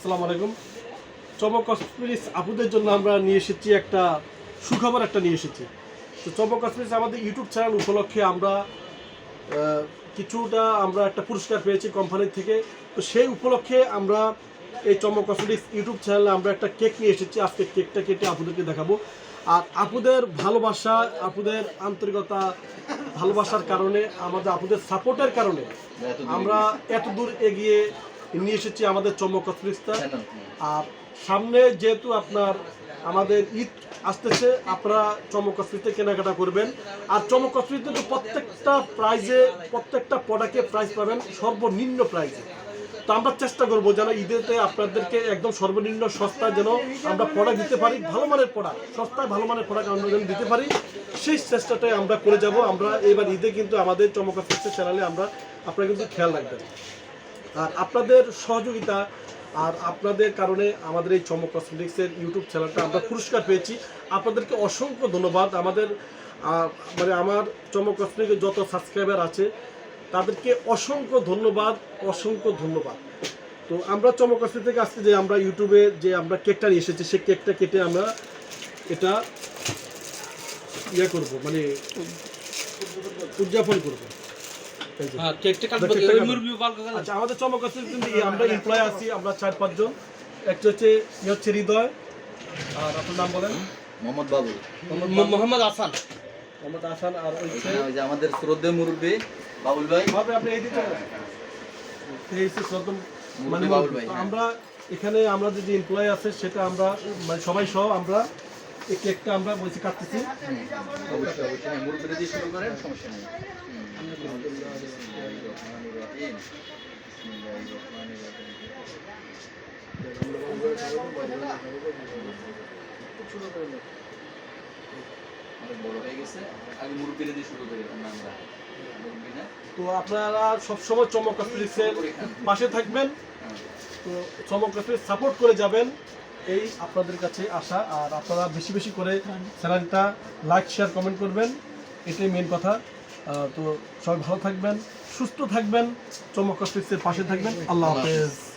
আসসালামু আলাইকুম। চমক কসমেটিক্স আপুদের জন্য আমরা নিয়ে এসেছি একটা সুখবর একটা নিয়ে এসেছি। তো চমক কসমেটিক্স আমাদের ইউটিউব চ্যানেল উপলক্ষে আমরা কিছুটা আমরা একটা পুরস্কার পেয়েছি কোম্পানি থেকে। তো সেই উপলক্ষে আমরা এই চমক কসমেটিক্স ইউটিউব চ্যানেলে আমরা একটা কেক নিয়ে এসেছি। আজকে কেকটা কেটে আপুদেরকে দেখাবো। আর আপুদের ভালোবাসা আপুদের আন্তরিকতা ভালোবাসার কারণে আমাদের আপুদের সাপোর্টের কারণে আমরা এত দূর এগিয়ে নিয়ে এসেছি আমাদের চমক কসমেটিক্সটা আর সামনে যেহেতু আপনার আমাদের ঈদ আসতেছে আপনারা চমক কসমেটিক্সে কেনাকাটা করবেন। আর চমক কসমেটিক্সে তো প্রত্যেকটা প্রাইজে প্রত্যেকটা প্রোডাক্টে প্রাইস পাবেন সর্বনিম্ন প্রাইজে তো আমরা চেষ্টা করব যেন ঈদেতে আপনাদেরকে একদম সর্বনিম্ন সস্তায় যেন আমরা প্রোডাক্ট দিতে পারি ভালো মানের প্রোডাক্ট সস্তায় ভালো মানের প্রোডাক্ট আমরা যেন দিতে পারি। সেই চেষ্টাটাই আমরা করে যাব। আমরা এবার ঈদে কিন্তু আমাদের চমক কসমেটিক্সের চ্যানেলে আমরা আপনারা কিন্তু খেয়াল রাখবেন। আর আপনাদের সহযোগিতা আর আপনাদের কারণে আমাদের এই চমক কসমেটিক্সের ইউটিউব চ্যানেলটা আমরা পুরস্কার পেয়েছি। আপনাদেরকে অসংখ্য ধন্যবাদ। আমাদের মানে আমার চমক কসমেটিক্সের যত সাবস্ক্রাইবার আছে, তাদেরকে অসংখ্য ধন্যবাদ অসংখ্য ধন্যবাদ। তো আমরা চমক থেকে আজকে যে আমরা ইউটিউবে যে আমরা কেকটা নিয়ে এসেছি, সেই কেকটা কেটে আমরা এটা ইয়ে করব মানে উদযাপন করব। আচ্ছা আমাদের চমক আছে কিন্তু আমরা এমপ্লয় আছি আমরা চার পাঁচজন। একটা হচ্ছে ইয়ে হচ্ছে হৃদয় আর আপনার নাম বলেন? মোহাম্মদ বাবুল। মোহাম্মদ হাসান মোহাম্মদ আসান। আর ওই এখানে যে আমাদের শ্রদ্ধেয় মুরব্বী বাবুল ভাই। ভাবে আপনি এই দিতে এই হচ্ছে প্রথম মানে বাবুল ভাই, হ্যাঁ। আমরা এখানে আমরা যে এমপ্লয় আছে সেটা আমরা মানে সবাই সহ আমরা এই কেকটা আমরা বলছি কাটতেছি অবশ্যই অবশ্যই মুরব্বিরা দিয়ে শুরু করেন সমস্যা নেই তো আপনারা সবসময় চমক পাশে থাকবেন। তো চমক সাপোর্ট করে যাবেন এই আপনাদের কাছে আসা, আর আপনারা বেশি বেশি করে চ্যানেলটা লাইক, শেয়ার, কমেন্ট করবেন। এটাই মেন কথা। তো সবাই ভালো থাকবেন, সুস্থ থাকবেন চমক পাশে থাকবেন। আল্লাহ হাফেজ।